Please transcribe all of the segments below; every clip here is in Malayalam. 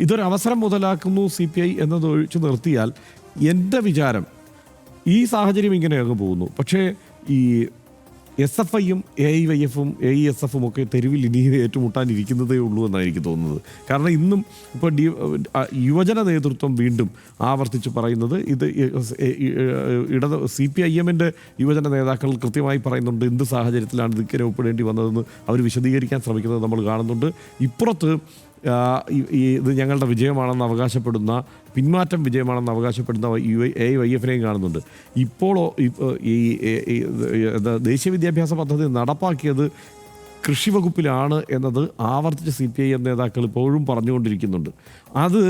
ഇതൊരു അവസരം മുതലാക്കുന്നു സി പി ഐ എന്നത് ഒഴിച്ചു നിർത്തിയാൽ എന്റെ വിചാരം ഈ സാഹചര്യം ഇങ്ങനെ അങ്ങ് പോകുന്നു. പക്ഷേ ഈ എസ് എഫ് ഐയും എ ഐ വൈ എഫും എ ഇ എസ് എഫും ഒക്കെ തെരുവിൽ ഇനി ഏറ്റുമുട്ടാനിരിക്കുന്നതേ ഉള്ളൂ എന്നാണ് എനിക്ക് തോന്നുന്നത്. കാരണം ഇന്നും ഇപ്പോൾ ഡി യുവജന നേതൃത്വം വീണ്ടും ആവർത്തിച്ച് പറയുന്നത് ഇത് ഇടത് സി പി ഐ എമ്മിന്റെ യുവജന നേതാക്കൾ കൃത്യമായി പറയുന്നുണ്ട് എന്ത് സാഹചര്യത്തിലാണ് ഇതിക്കരെ ഒപ്പിടേണ്ടി വന്നതെന്ന് അവർ വിശദീകരിക്കാൻ ശ്രമിക്കുന്നത് നമ്മൾ കാണുന്നുണ്ട്. ഇപ്പുറത്ത് ഈ- ഇത് ഞങ്ങളുടെ വിജയമാണെന്ന് അവകാശപ്പെടുന്ന പിന്മാറ്റം വിജയമാണെന്ന് അവകാശപ്പെടുന്ന യു എ വൈ എഫിനെയും കാണുന്നുണ്ട്. ഇപ്പോഴോ ഈ ദേശീയ വിദ്യാഭ്യാസ പദ്ധതി നടപ്പാക്കിയത് കൃഷി വകുപ്പിലാണ് എന്നത് ആവർത്തിച്ച് സി പി ഐ എം നേതാക്കൾ ഇപ്പോഴും പറഞ്ഞുകൊണ്ടിരിക്കുന്നുണ്ട്. അത്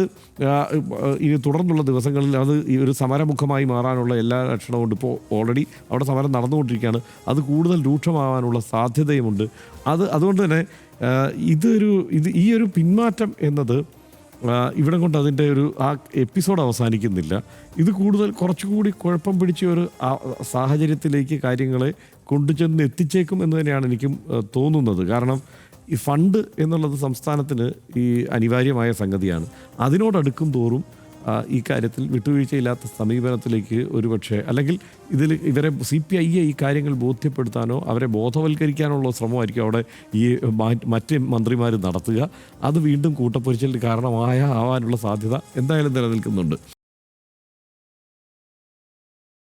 ഇനി തുടർന്നുള്ള ദിവസങ്ങളിൽ അത് ഈ ഒരു സമരമുഖമായി മാറാനുള്ള എല്ലാ ലക്ഷണവും ഇപ്പോൾ ഓൾറെഡി അവിടെ സമരം നടന്നുകൊണ്ടിരിക്കുകയാണ്. അത് കൂടുതൽ രൂക്ഷമാവാനുള്ള സാധ്യതയുമുണ്ട്. അത് അതുകൊണ്ട് തന്നെ ഇതൊരു ഇത് ഈ ഒരു പിന്മാറ്റം എന്നത് ഇവിടെ കൊണ്ട് അതിന്റെ ഒരു ആ എപ്പിസോഡ് അവസാനിക്കുന്നില്ല. ഇത് കൂടുതൽ കുറച്ചുകൂടി കുഴപ്പം പിടിച്ച ഒരു സാഹചര്യത്തിലേക്ക് കാര്യങ്ങളെ കൊണ്ടുചെന്ന് എത്തിച്ചേക്കും എന്ന് തന്നെയാണ് എനിക്കും തോന്നുന്നത്. കാരണം ഈ ഫണ്ട് എന്നുള്ളത് സംസ്ഥാനത്തിന് ഈ അനിവാര്യമായ സംഗതിയാണ്. അതിനോടടുക്കും തോറും ഈ കാര്യത്തിൽ വിട്ടുവീഴ്ചയില്ലാത്ത സമീപനത്തിലേക്ക് ഒരുപക്ഷെ അല്ലെങ്കിൽ ഇതിൽ ഇവരെ സി പി ഐയെ ഈ കാര്യങ്ങൾ ബോധ്യപ്പെടുത്താനോ അവരെ ബോധവൽക്കരിക്കാനുള്ള ശ്രമമായിരിക്കും അവിടെ ഈ മറ്റ് മന്ത്രിമാർ നടത്തുക. അത് വീണ്ടും കൂട്ടപ്പൊരിച്ചിൽ കാരണമായ ആവാനുള്ള സാധ്യത എന്തായാലും നിലനിൽക്കുന്നുണ്ട്.